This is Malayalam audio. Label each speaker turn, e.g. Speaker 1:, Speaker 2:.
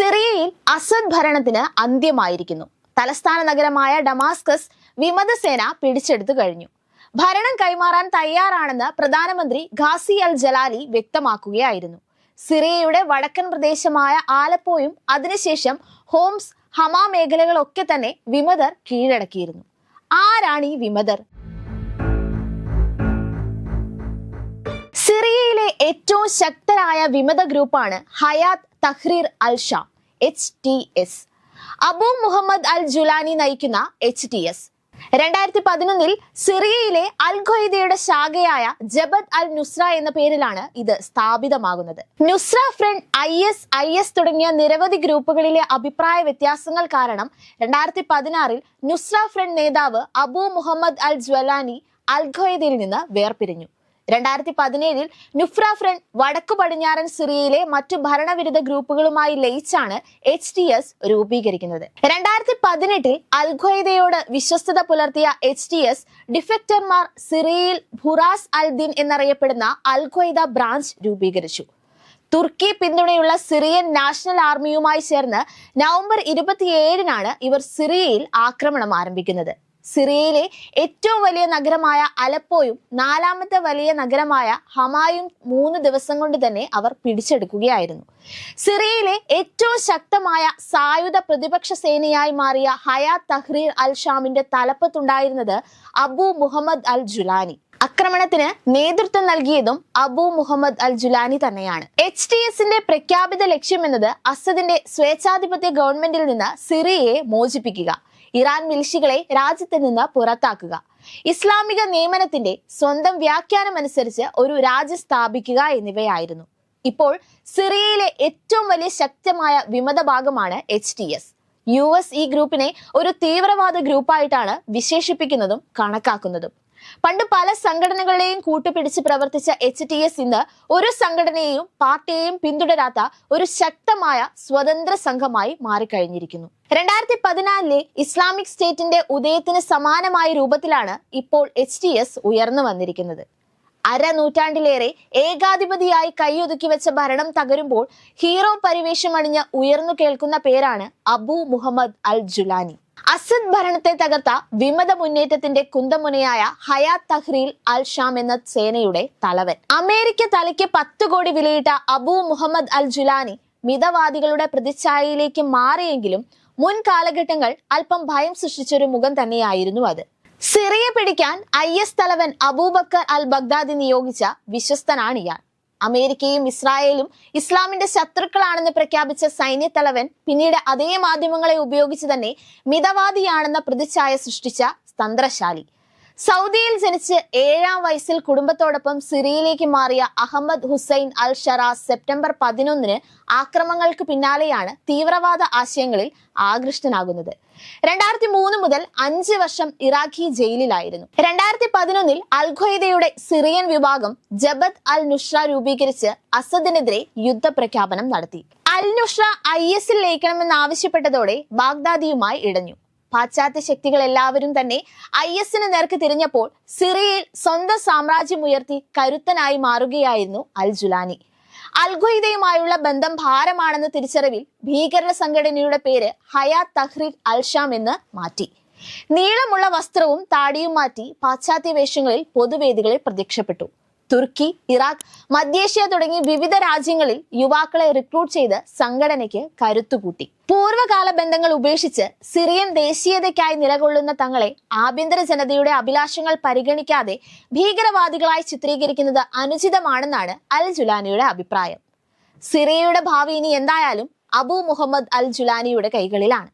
Speaker 1: സിറിയയിൽ അസദ് ഭരണത്തിന് അന്ത്യമായിരിക്കുന്നു. തലസ്ഥാന നഗരമായ ഡമാസ്കസ് വിമതസേന പിടിച്ചെടുത്തു കഴിഞ്ഞു. ഭരണം കൈമാറാൻ തയ്യാറാണെന്ന് പ്രധാനമന്ത്രി ഖാസി അൽ ജലാലി വ്യക്തമാക്കുകയായിരുന്നു. സിറിയയുടെ വടക്കൻ പ്രദേശമായ ആലപ്പോയും അതിനുശേഷം ഹോംസ് ഹമാ മേഖലകളൊക്കെ തന്നെ വിമതർ കീഴടക്കിയിരുന്നു. ആരാണ് ഈ വിമതർ? സിറിയയിലെ ഏറ്റവും ശക്തരായ വിമത ഗ്രൂപ്പാണ് Hayat Tahrir al Sham. H T S Abu Muhammad al Julani നയിക്കുന്ന എച്ച് ടി എസ് രണ്ടായിരത്തി പതിനൊന്നിൽ സിറിയയിലെ അൽ ഖ്വയ്ദയുടെ ശാഖയായ ജബത് അൽ നുസ്ര എന്ന പേരിലാണ് ഇത് സ്ഥാപിതമാകുന്നത്. Nusra Front I S I S തുടങ്ങിയ നിരവധി ഗ്രൂപ്പുകളിലെ അഭിപ്രായ വ്യത്യാസങ്ങൾ കാരണം രണ്ടായിരത്തി പതിനാറിൽ നുസ്ര ഫ്രണ്ട് നേതാവ് അബു മുഹമ്മദ് അൽ ജ്വലാനി അൽ ഖ്വയ്ദയിൽ നിന്ന് വേർപിരിഞ്ഞു. രണ്ടായിരത്തി പതിനേഴിൽ നുഫ്ര ഫ്രണ്ട് വടക്കു പടിഞ്ഞാറൻ സിറിയയിലെ മറ്റു ഭരണവിരുദ്ധ ഗ്രൂപ്പുകളുമായി ലയിച്ചാണ് എച്ച് ടി എസ് രൂപീകരിക്കുന്നത്. രണ്ടായിരത്തി പതിനെട്ടിൽ അൽഖ്വയ്ദയോട് വിശ്വസ്തത പുലർത്തിയ എച്ച് ടി എസ് ഡിഫക്ടർമാർ സിറിയയിൽ ഭുറാസ് അൽ ദിൻ എന്നറിയപ്പെടുന്ന അൽഖ്വയ്ദ ബ്രാഞ്ച് രൂപീകരിച്ചു. തുർക്കി പിന്തുണയുള്ള സിറിയൻ നാഷണൽ ആർമിയുമായി ചേർന്ന് നവംബർ ഇരുപത്തിയേഴിനാണ് ഇവർ സിറിയയിൽ ആക്രമണം ആരംഭിക്കുന്നത്. സിറിയയിലെ ഏറ്റവും വലിയ നഗരമായ അലപ്പോയും നാലാമത്തെ വലിയ നഗരമായ ഹമായും മൂന്ന് ദിവസം കൊണ്ട് തന്നെ അവർ പിടിച്ചെടുക്കുകയായിരുന്നു. സിറിയയിലെ ഏറ്റവും ശക്തമായ സായുധ പ്രതിപക്ഷ സേനയായി മാറിയ ഹയാ തഹ്രീർ അൽ ഷാമിന്റെ തലപ്പത്തുണ്ടായിരുന്നത് അബു മുഹമ്മദ് അൽ ജുലാനി. ആക്രമണത്തിന് നേതൃത്വം നൽകിയതും അബു മുഹമ്മദ് അൽ ജുലാനി തന്നെയാണ്. എച്ച് ടി എസിന്റെ പ്രഖ്യാപിത ലക്ഷ്യമെന്നത് അസദിന്റെ സ്വേച്ഛാധിപത്യ ഗവൺമെന്റിൽ നിന്ന് സിറിയയെ മോചിപ്പിക്കുക. ഇറാൻ മിലിഷികളെ രാജ്യത്ത് നിന്ന് പുറത്താക്കുക. ഇസ്ലാമിക നിയമനത്തിന്റെ സ്വന്തം വ്യാഖ്യാനം അനുസരിച്ച് ഒരു രാജ്യം സ്ഥാപിക്കുക എന്നിവയായിരുന്നു. ഇപ്പോൾ സിറിയയിലെ ഏറ്റവും വലിയ ശക്തമായ വിമത ഭാഗമാണ് H T S U S ഈ ഗ്രൂപ്പിനെ ഒരു തീവ്രവാദ ഗ്രൂപ്പായിട്ടാണ് വിശേഷിപ്പിക്കുന്നതും കണക്കാക്കുന്നതും. പണ്ട് പല സംഘടനകളെയും കൂട്ടുപിടിച്ച് പ്രവർത്തിച്ച എച്ച് ടി എസ് ഇന്ന് ഒരു സംഘടനയെയും പാർട്ടിയെയും പിന്തുടരാത്ത ഒരു ശക്തമായ സ്വതന്ത്ര സംഘമായി മാറിക്കഴിഞ്ഞിരിക്കുന്നു. രണ്ടായിരത്തി പതിനാലിലെ ഇസ്ലാമിക് സ്റ്റേറ്റിന്റെ ഉദയത്തിന് സമാനമായ രൂപത്തിലാണ് ഇപ്പോൾ എച്ച് ടി എസ് ഉയർന്നു വന്നിരിക്കുന്നത്. അരനൂറ്റാണ്ടിലേറെ ഏകാധിപതിയായി കൈയൊതുക്കി വെച്ച ഭരണം തകരുമ്പോൾ ഹീറോ പരിവേഷം അണിഞ്ഞ് ഉയർന്നു കേൾക്കുന്ന പേരാണ് Abu Muhammad al Julani. Assad ഭരണത്തെ തകർത്ത വിമത മുന്നേറ്റത്തിന്റെ കുന്തമുനയായ ഹയാത് തഹ്രീൽ അൽ ഷാം എന്ന സേനയുടെ തലവൻ. അമേരിക്ക തലയ്ക്ക് പത്ത് കോടി വിലയിട്ട അബു മുഹമ്മദ് അൽ ജുലാനി മിതവാദികളുടെ പ്രതിച്ഛായയിലേക്ക് മാറിയെങ്കിലും മുൻ കാലഘട്ടങ്ങൾ അല്പം ഭയം സൃഷ്ടിച്ചൊരു മുഖം തന്നെയായിരുന്നു അത്. സിറിയെ പിടിക്കാൻ ഐ എസ് തലവൻ അബൂബക്കർ അൽ ബഗ്ദാദി നിയോഗിച്ച വിശ്വസ്തനാണ് ഇയാൾ. അമേരിക്കയും ഇസ്രായേലും ഇസ്ലാമിന്റെ ശത്രുക്കളാണെന്ന് പ്രഖ്യാപിച്ച സൈന്യത്തലവൻ പിന്നീട് അതേ മാധ്യമങ്ങളെ ഉപയോഗിച്ച് തന്നെ മിതവാദിയാണെന്ന പ്രതിച്ഛായ സൃഷ്ടിച്ച തന്ത്രശാലി. സൗദിയിൽ ജനിച്ച് ഏഴാം വയസ്സിൽ കുടുംബത്തോടൊപ്പം സിറിയയിലേക്ക് മാറിയ Ahmed Hussein al Sharaa September പതിനൊന്നിന് ആക്രമണങ്ങൾക്ക് പിന്നാലെയാണ് തീവ്രവാദ ആശയങ്ങളിൽ ആകൃഷ്ടനാകുന്നത്. രണ്ടായിരത്തി മൂന്ന് മുതൽ അഞ്ച് വർഷം ഇറാഖി ജയിലിലായിരുന്നു. രണ്ടായിരത്തി പതിനൊന്നിൽ അൽഖ്വയ്ദയുടെ സിറിയൻ വിഭാഗം ജബത് അൽ നുഷ്ര രൂപീകരിച്ച് അസദിനെതിരെ യുദ്ധപ്രഖ്യാപനം നടത്തി. അൽ നുഷ്ര ഐ എസിൽ ലയിക്കണമെന്ന് ആവശ്യപ്പെട്ടതോടെ ബാഗ്ദാദിയുമായി ഇടഞ്ഞു. പാശ്ചാത്യ ശക്തികൾ എല്ലാവരും തന്നെ ഐ എസിന് നേർക്ക് തിരിഞ്ഞപ്പോൾ സിറിയയിൽ സ്വന്തം സാമ്രാജ്യം ഉയർത്തി കരുത്തനായി മാറുകയായിരുന്നു അൽ ജുലാനി. അൽഖ്വയ്ദയുമായുള്ള ബന്ധം ഭാരമാണെന്ന തിരിച്ചറിവിൽ ഭീകര സംഘടനയുടെ പേര് ഹയാത്ത് തഹ്രീർ അൽഷാം എന്ന് മാറ്റി. നീളമുള്ള വസ്ത്രവും താടിയും മാറ്റി പാശ്ചാത്യ വേഷങ്ങളിൽ പൊതുവേദികളിൽ പ്രത്യക്ഷപ്പെട്ടു. തുർക്കി ഇറാഖ് മധ്യേഷ്യ തുടങ്ങി വിവിധ രാജ്യങ്ങളിൽ യുവാക്കളെ റിക്രൂട്ട് ചെയ്ത് സംഘടനയ്ക്ക് കരുത്തുകൂട്ടി പൂർവകാല ബന്ധങ്ങൾ ഉപേക്ഷിച്ച് സിറിയൻ ദേശീയതയ്ക്കായി നിലകൊള്ളുന്ന തങ്ങളെ ആഭ്യന്തര ജനതയുടെ അഭിലാഷങ്ങൾ പരിഗണിക്കാതെ ഭീകരവാദികളായി ചിത്രീകരിക്കുന്നത് അനുചിതമാണെന്നാണ് അൽ ജുലാനിയുടെ അഭിപ്രായം. സിറിയയുടെ ഭാവി ഇനി എന്തായാലും അബു മുഹമ്മദ് അൽ ജുലാനിയുടെ കൈകളിലാണ്.